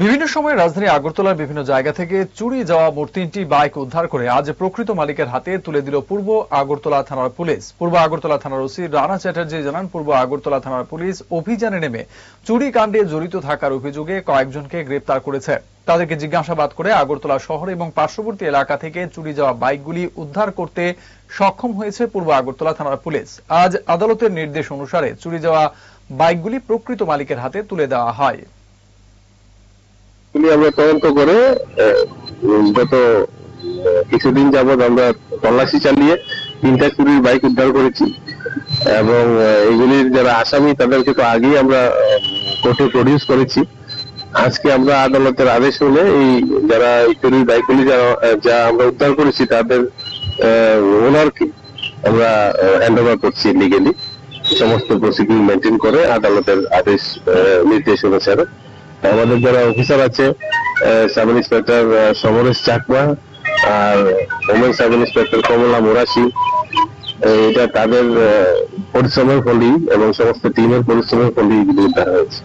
বিভিন্ন সময় রাজধানী আগরতলার বিভিন্ন জায়গা থেকে চুরি যাওয়া মোট তিনটি বাইক উদ্ধার করে আজ প্রকৃত মালিকের হাতে তুলে দিল পূর্ব আগরতলা থানার পুলিশ। পূর্ব আগরতলা থানার ওসি রানা চ্যাটার্জি জানান, পূর্ব আগরতলা থানার পুলিশ অভিযানে নেমে চুরি কাণ্ডে জড়িত থাকার অভিযোগে কয়েকজনকে গ্রেপ্তার করেছে। তাদেরকে জিজ্ঞাসাবাদ করে আগরতলা শহর এবং পার্শ্ববর্তী এলাকা থেকে চুরি যাওয়া বাইকগুলি উদ্ধার করতে সক্ষম হয়েছে পূর্ব আগরতলা থানার পুলিশ। আজ আদালতের নির্দেশ অনুসারে চুরি যাওয়া বাইকগুলি প্রকৃত মালিকের হাতে তুলে দেওয়া হয়। এগুলি আমরা তদন্ত করে গত কিছুদিন যাবৎ আমরা তল্লাশি চালিয়ে তিনটা চুরির বাইক উদ্ধার করেছি। এবং এগুলির যারা আসামি, তাদেরকে তো আগেই আমরা কোর্টে প্রডিউস করেছি। আজকে আমরা আদালতের আদেশ হলে এই যারা চুরির বাইকগুলি যারা যা আমরা উদ্ধার করেছি, তাদের ওনারকে আমরা হ্যান্ড ওভার করছি লিগেলি সমস্ত প্রসিডিউর মেনটেন করে আদালতের আদেশ নির্দেশ অনুসারে। আমাদের যারা অফিসার আছে সাব ইন্সপেক্টর সমরেশ চাকমা আর women sub inspector Kamala Morashi এটা তাদের পরিশ্রমের ফলেই এবং সমস্ত টিমের পরিশ্রমের ফলেই এগুলি হয়েছে।